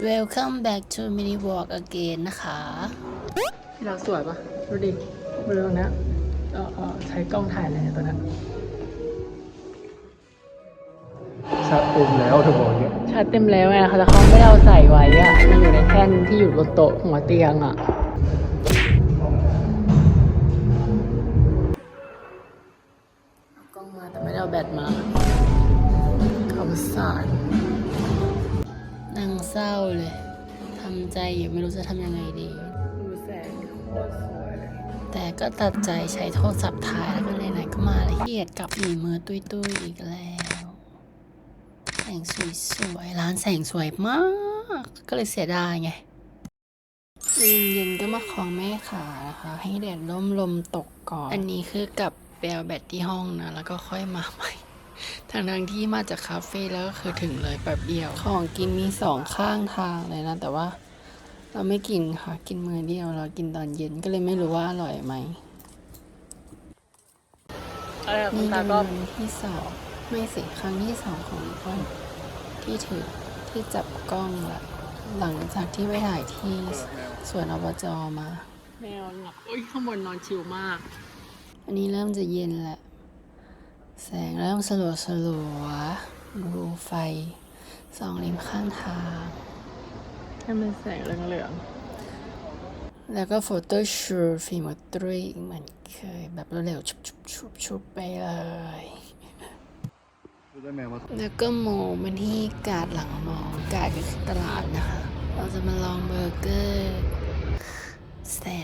Welcome back to Mini Walk again นะคะ ที่เราสวยปะดูดิบริเวณตรงเนี้ยเออเออใช้กล้องถ่ายอะไรเนี่ยตัวนั้นชัดเต็มแล้วเธอบอกเนี่ยชาร์จเต็มแล้วไงเขาแต่เขาไม่ได้เอาใส่ไว้อะมันอยู่ในแท่นที่อยู่บนโต๊ะหัวเตียงอะเอากล้องมาแต่ไม่ได้เอาแบตมาเขาสารนั่ง เศร้าเลยทำใจอยู่ไม่รู้จะทำยังไงดี ดูแสงโคตรสวยเลยแต่ก็ตัดใจใช้โทรศัพท์ถ่ายแล้วก็ไหนๆก็มาเลยเกียดกลับหนีมือตุ้ยๆอีกแล้ว แสงสวยๆร้านแสงสวยมาก ก็เลยเสียดายไงเย็นๆก็มาคลองแม่ขานะคะ ให้แดดร่มลมตกก่อน อันนี้คือกลับไปเอาแบตที่ห้องนะ แล้วก็ค่อยมาใหม่ ทางทางๆที่มาจากคาเฟ่แล้วก็คือถึงเลยแบบเดียว ของกินมีสองข้างทางเลยนะ แต่ว่าเราไม่กินค่ะ กินมือเดียว เรากินตอนเย็นก็เลยไม่รู้ว่าอร่อยไหมอะไรอะคุณนี่ตาเป็นก็วันที่สองไม่สิครั้งที่สองของอีกวันที่ถือที่จับกล้องละหลังจากที่ไปถ่ายที่สวนอบจมา แมวหลับอุ้ยข้างบนนอนชิลมาก อันนี้เริ่มจะเย็นแหละ แสงเริ่มสลัวสลัวๆดูไฟสองริมข้างทาง ให้มันแสงเหลืองแล้วก็โฟโต้ชูตฟิล์มตรีเหมือนเคย แบบเร็วๆชุบชุบชุบชุบไปเลยดูได้แมวมาแล้วก็โมมันที่กาดหลังมองกาดก็คือตลาดนะคะ เราจะมาลองเบอร์เกอร์แส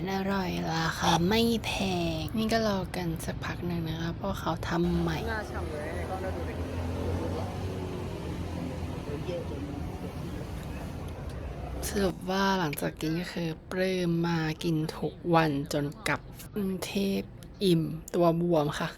นอร่อยราคาไม่แพง นี่ก็รอกันสักพักหนึ่งนะคะเพราะเขาทำใหม่น้าฉ่ำเลยกล้องได้ดูดิสรุปว่าหลังจากกินก็คือปลื้มมากินทุกวันจนกลับกรุงเทพอิ่มตัวบวมค่ะ